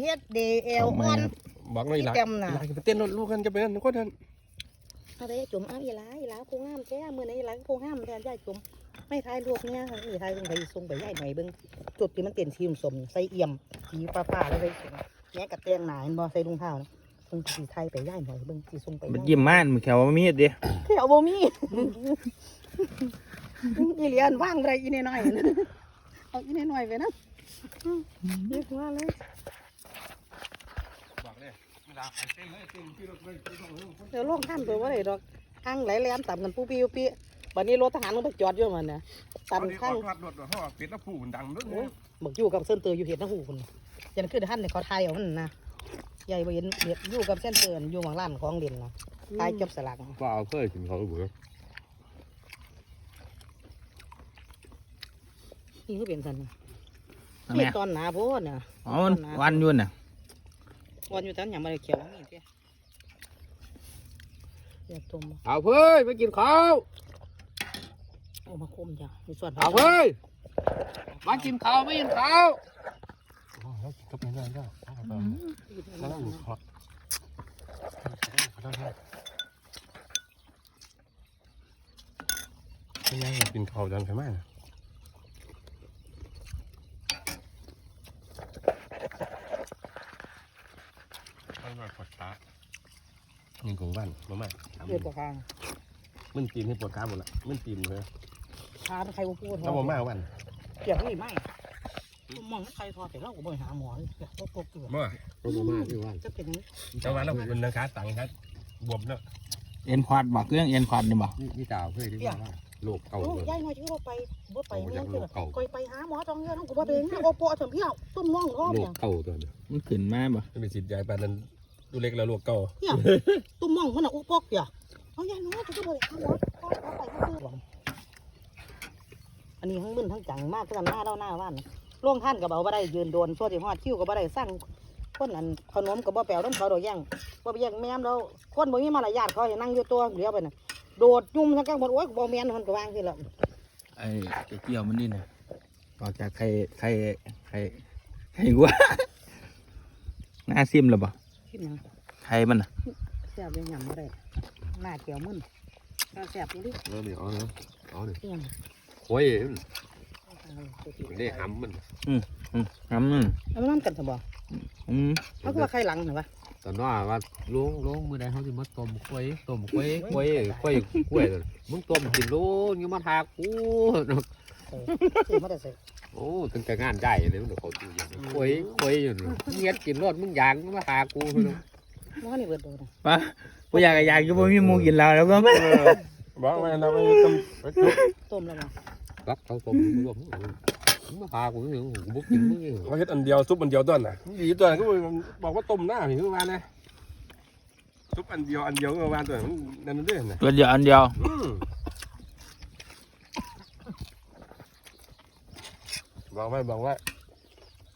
เฮ็ดเดเอลอ่อนบอกหน่อยหลักพี่แกมน่ะหลักจะไปเต้นรถลูกกันจะไปนั่นคนนั้นเอาแต่จุ่มเอาอีหลาอีหลาโคงามแท้มื้อนี้อีหลาโคงามแท้ยายจุ่มไม่ทายลูกเนี่ยเออทายลงไปส่งไปยายหน่อยเบิ่งจุดที่มันเต้นสีสมๆใส่เอี่ยมสีฟ้าๆแล้วใส่สูงแง่กับแตงหนาเห็นบ่ใส่รองเท้านะเบิ่งสิไทยไปยายหน่อยเบิ่งสิส่งไปมันยายยิ้มม่านมันแขวว่ามีดดิเที่ยวบ่มีอีเลียนว่างไรอีน้อยๆนะเอาอีน้อยๆไปนะเรียกว่าเลยบอก เลยหลักเต้นเลยเต้นที่รถเลยที่รถเลยเดี๋ยวลงท่านตัวว่าไรดอกข้างไหลแหลมต่ำกันปูปี้ปูปี้วันนี้รถทหารมันไปจอดอยู่มันนะตันข้างรถรถรถเขาเป็ดแล้วผู้มันดังรถโอ้ยบักอยู่กับเส้นเตอร์อยู่เห็ดนะหูคุณยันคือท่านเนี่ยเขาทายเอามันนะใหญ่บ่เห็นเห็ดอยู่กับเส้นเตอร์อยู่หมองร้านของเด่นนะทายจบสลักนะก็เอาเคยกินเขาเบื่อนี่คือเป็นสันนะเอาเห็แม่ดตอนหนาโพดน่ะอ๋อมันวันอยุ่นน่ะ วันอยู่ตอนอย่างมาเลยเขียวนี่เจ้อยากต้มเอาเพื่ยไปกินข้าวเอามาคมจ้ะมีส่วนเอาเพื่ยมากินข้าวไม่กินข้าวแล้วก็เป็นได้แล้วแล้วอยู่ขอดไม่ยังกินข้าวจังใช่ไหมไม่มาปวดขา นี่ของบ้านมาใหม่เลือดกว่าคางมันตีนให้ปวดขาหมดละมันตีนเลยขาใครว่าพูดแล้วมามาวันเกี่ยวนี่ไม่มองใครพอแต่เราก็บ่ไปหาหมอเลยเกี่ยวกับตัวเกือบมาก็มามาที่ว่าจะเป็นแต่ว่าเราเป็นนักขาตังครับบวมเนาะเอ็นควาดบอกเรื่องเอ็นควาดนี่บอกนี่นี่ดาวเพื่ยที่ว่าโลกเก่าโอ้เลยยายน้อยที่ว่าไปบ่ไปเนี่ยโอ้คืออยากรู้เก่าคอยไปหาหมอจองเงินน้องกูบ่เป็นโอปอถึงเพี้ยวตุ้มน้องร้องโลเนี่กยเก่าตัวนี้มันขึ้นมาบ่จะเป็นสิทธิ์ยายปานนั้น ดูเล็กแล้วลูกเก่าเนี่ยตุ้มน้องมันน่ะอุปอกเดี๋ยวเอายายน้อยจะบ่ไปหาหมอก็ไปก็คืออันนี้ทั้งมึนทั้งจังมากคือกันหน้าเล่าหน้าว่านล่วงท่านกับเอาบ่ได้ยืนโดนตัวที่ฮอดคิ้วก็บ่ได้สร้างคนนั้นขนมก็บ่แปลวน้ำเขาดอกแย่งบ่ไปแย่งแม่มเราคนบ่มีมารยาทเขาให้นั่งอยู่ตัวเดียวไปน่ะโดดยุ่มทั้งกลางหมดโอ้ยบ่แม่นมันก็วางสิล่ะไอ้เกี่ยวมันนี่นะออกจากไข่ไข่ไข่ไข่วัวหน้าซิมแล้วบ่ คิดหยังไข่มันน่ะแซ่บยังหยำบ่ได้หน้าเขียวมึนถ้าแซ่บดูดิเออนี่เอาเนาะเอาเนี่ยเอียงโอ้ยเอาตัวที่ได้หำมันอืมน้ำนึงเอามันนำกันซะบ่อืมเอาคือว่าใครหลังเหรอวะตอนว่าว่าลุงลุงมือใดเขาจะมาต้มกล้วยต้มกล้วยกล้วยกล้วยกล้วยมึงต้มกินลุงยังมาทากู ซื้อมาได้ใส่ โอ้ตั้งแต่งานใหญ่เลยมันเขาดูอย่างกล้วยกล้วยอยู่เงียบกินรสมึงยางมาทากูมันก็นี่เบิดโดนะปะผู้อยากก็อยากอยู่บ่มีหมูกินแล้วแล้วก็ไม่บอกว่าเราไปทำต้มแล้วบ่รับเขาต้มรวมมึงมาทากูนี่กูบุกกินมึงเขาเฮ็ดอันเดียวซุปอันเดียวต้นน่ะดีตัวนั้นก็บอกว่าต้มหน้าพี่เมื่อวานนะซุปอันเดียวอันเดียวเมื่อวานตัวนั้นนั่นเรื่องนะตัวเดียวอันเดียว อืมบอกไว้บอกว่า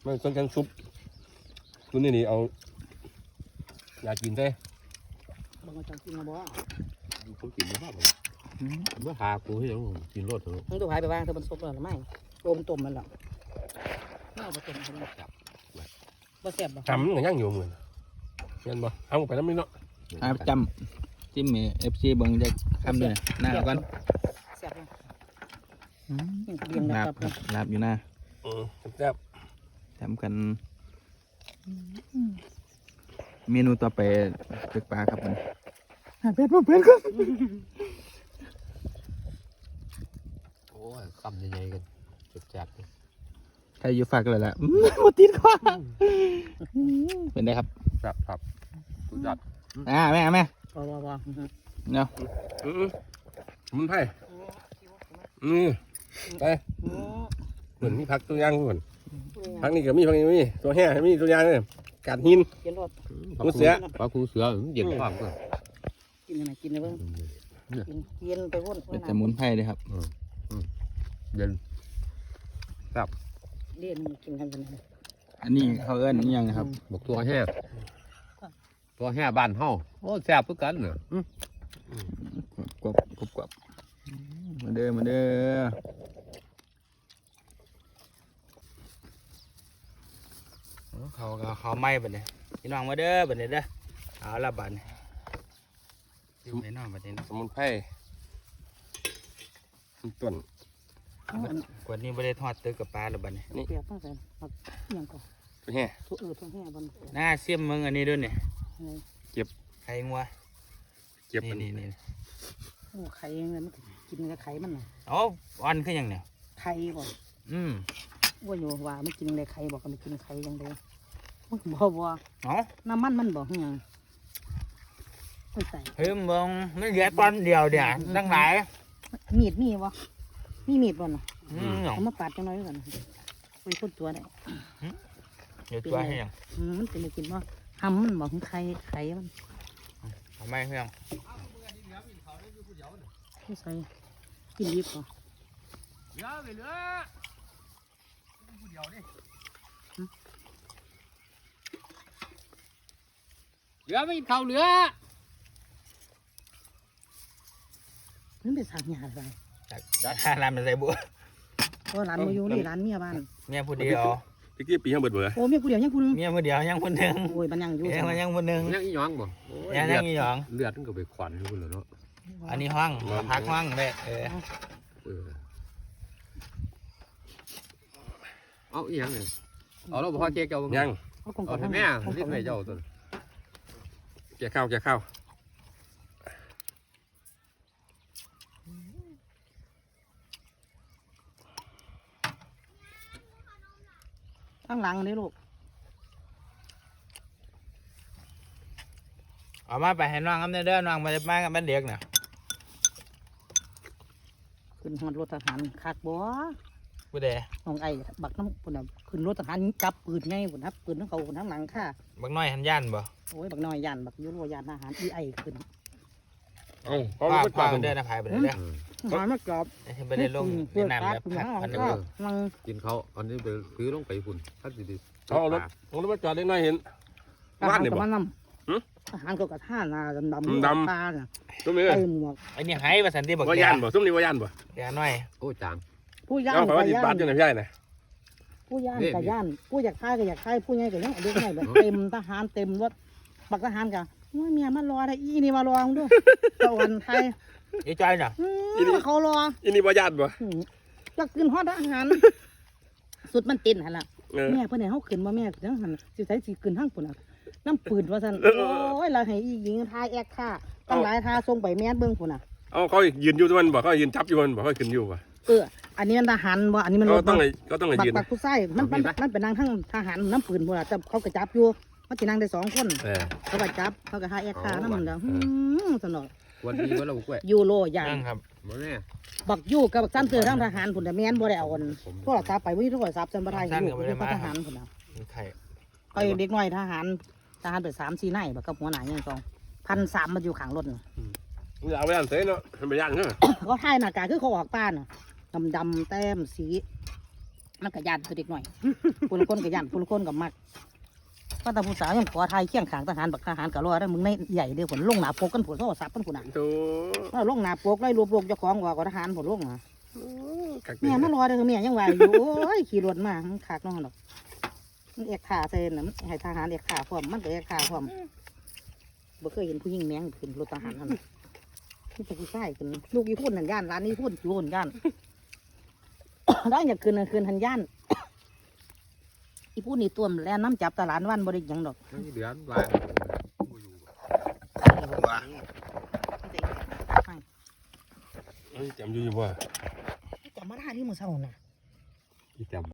ไม่ต้องการซุปตัวนี้นี่เอา อยากกินได้บ่มาจังกินนะบ่เขากินมาบ้างเมื่อทากูให้ยังกินรสเถอะมึงตัวหายไปวางเธอมันสุกแล้วหรือไม่โอมต้มมันหรอกไม่เอาไปต้มมันบ่บ่แซ่บบ่ทำมันก็ยังอยู่เหมือนเห็นบ่ทำไปแล้วไม่เนาะครับจำจิ้มเอฟซีเบิ่งจะคำด้วยหน้าก่อนแซ่บบ่อืมเลี้ยงนะลาคบรับลาบอยู่หน้าอืม แซ่บทำกัน เมนูต่อไปตึกปลาครับผมเป็ดบ่เป็ดครับโอ้ยคำยังไงกันแซ่บใครอยู่ฝากเลยล่ะอื้อบ่ติดคอเป็นไงครับแซ่บครับสุดยอดอ่าแม่แม่บ่บ่บ่เนาะอืมสมุนไพรอืมไปอื มเหมือนมีผักตัวอย่างเหมือนผักนี่ก็มีผักนี่ก็มีตัวแห่มีตัวอย่างเลยกาดหินกินรสกูเสือปลาคูเสือเย็นความก็กินยังไงกินเลยเบิ่งกินกินไปพุ่นเป็นสมุนไพรเลยครับเย็นเรียนกินกันเป็นไงอันนี้เขาเอิ้นอิหยังนะครับบอกตัวแห่ตัวแห่บ้านเฮาโอ้แซ่บเพื่อกันเนอะกรอบกรอบกรอบมาเด้อมาเด้อ บัดนี้พี่น้องมาเด้อบัดนี้เด้อเอาละบัดนี้อยู่ไปน้องบัดนี้สมุนไพรต้นกวดนี้บ่ได้ทอดตึกกับปลาละบัดนี้เปียกตั้งแต่เอาเอียงก่อนตัวแห่ทุกเออทุกแห่บนหน้าเสียมมึงอันนี้ด้วยนี่อะไรไข่งัวเก็บอันี่นนี่นี่โอ้ไข่ยังไงมันก็กินกับไข่มันน่ะเอ๋ออ่อนคือหยังเนี่ยไข่บ่อืมว่าอยู่ว่าไม่กินอะไรไข่บอกก็ไม่กินไข่ยังไง บ่บ่เอ๋อน้ำมันมันบอกยังไม่ใส่เฮ้ยมึงมันเหลือตอนเดียวเดียวตั้งหลายมีดมีวะมีมีดบ่น่ะอืมหนอเอามาปาดจังน้อยก่อนไปคนตัวได้เดี๋ยวตัวให้หยังอืมมันเป็นอะไรกินว่าหำมันบอกของไข่ไข่มันเอาไม่เพื่อนไม่ใส่กินยิบบ่เหลือไปเหลือเหลือไม่เขาเหลือมันเป็นสามอย่างอะไรจากร้านมันใส่บัวเพราะร้านมาอยู่นี่ร้านเมียบ้านเมียผู้เดียวพี่กี้ปีห้าเบิดเบื่อโอ้เมียผู้เดียวยังคุณเมียผู้เดียวยังคนหนึ่งโอ้ยมันยังอยู่เมียมันยังคนหนึ่งยังอีหยองบ่โอ้ยยังเลืยัองดอีหยองเลือดมันก็ไปขวัญอยู่พุ่นแหล้วเนาะอันนี้ห้องพักห้องเลยเออเออเอาอีหยังเนี่ยเอาเราบ่พอเจ๊เจ้าบ่ยังเขาคงเอาให้แม่รีบไปเจ้าตัวแกะข้าวแกะข้าวตั้งหลังนี่ลูกเอามาไปให้น้องครับเด้อน้องมามากับมันเด็กน่ะขึ้นฮอดรถทหารคักบ่ ผู้ใดน้องไอ้บักน้ำปุ่นน่ะขึ้นรถทหารจับปืนไงปุ่นนับปืนทั้งเขาทั้งหลังค่ะบักน้อยหันย่านบ่โอ้ยบักน้อยยันบักยุโรยันทหารอีไอขึ้นเอ้าเขาป้าไม่ป้าปาดเดินนะพายไปเลยเด้อหาไม่กรอบไอ้ที่ไปได้ลงในน้ำแบบพักพันหนึ่งก็ลังกินเขาอันนี้ไปซื้อลงไปพุ่นถ้าสิได้เขาเอารถเอารถมาจอดเล็กน้อยเห็นทหารบ้านนี่กับบ่ มันนหึำทหารก็กระท่านาดำดดำ ตาน่ะตุ้มนี่ใส่หมวกไอ้นี่หายไปสันติบอกว่าแกย่านบ่ตุ้มนี่ว่าย่านบ่แกน้อยโอ้จาง ผู้ย่านเอาเขากัว่าบสิย่าบาทนจังได๋พี่ใหญ่น่ะผู้ย่านนี่กับย่านผู้อยากฆ่าก็อยากฆ่าผู้ใหญ่ก็ยังเอาเด็กใหญ่แบบเต็มทหารเต็มรถบักทหารกับว่าเมียมารอได้อีนี่มารอมึงด้วยเจ้าวันไทยไอ้จอยน่ะอืมเขารออีนี่บ่ย่านบ่อืมอยากกินฮอดอาหาร สุดมันเต้นหั่นล่ะเออ แม่เพิ่นให้เฮาขึ้นมาแม่จังหั่นสิใส่สิขึ้นทางพุ่นน่ะน้ำปืนว่าซั่นเออ โอ้ยเราให้อีหญิงทายแอกค่าตั้งหลายทาส่งไปแม่นเบิ่งพุ่นน่ะเอาเขายืนอยู่ทุกวันบ่เขายืนจับอยู่มันบ่เขาขึ้นอยู่บ่ เออ อันนี้มันทหารบ่อันนี้มันเขารถต้องบ่ให้เขาต้องให้บักยืนบักผู้ชายมันมันมันเป็นนางทั้งทหารน้ำปืนพุ่นน่ะแต่เขาก็จับอยู่มันสินั่งได้สองคนเออ เขาก็จับเขาก็ทายแอกค่านํมันเด้อหืมสนอวันนี้ว่าเรากล้วยยูโรย่างนั่งครับบ่แม่ บักยูกับบักซันเตอร์ทั้งทหารพุ่นน่ะแม่นบ่ได้เอาอันโทรศัพท์ไปบ่มีโทรศัพท์จันบ่ได้อยู่อยู่กับทหารพุ่นน่ะมีไข่ ไปเด็กน้อยทหารทหารไปสามสี่นายแบบกับหัวหน้ายังสองพันสามมันอยู่ข้างรถน่ะมึงอย่าเอาไปย่านเสยเนาะมันไปย่านเนาะ เขาถ่ายหน้ากากคือเขาออกป้านน่ะ ดำดำๆแต้มสี มันกระยานคือเด็กน้อยผู้ละคนกระยานผู้ละคนกับมักก็ตาผู้สาวยังขอถ่ายเคียงขางทหารบักทหารกะรอได้มึงในใหญ่เด้อผลลงหนาปกกันผลโทรศัพท์กันผลน่ะโธ่ว่าลงหนาปกไล่รวบรวมเจ้าของว่ากับทหารผลลงน่ะกักแม่มารอเด้อแม่ยังว่าอยู่โอ้ยขี่รถมามันขากน้องดอกมันเอกขาเซนน่ะมันให้ทหารเอกขาพร้อมมันก็เอกขาพร้อมบ่เคยเห็นผู้หญิงแมงขึ้นรถทหารนั่นน่ะนี่เป็นผู้ชายขึ้นลูกอีพุ่นหันย่านร้านนี้พุ่นโยนย่าน ร้านอยากขึ้นน่ะขึ้นหันย่านอีพุ่นนี่ตัวมนแลน้ำจับตลาดวันบริยังดอกไม่เดือนลายเอ้ยจำอยู่อยู่บ่จับมาได้ที่มือเศร้าน่ะที่จำ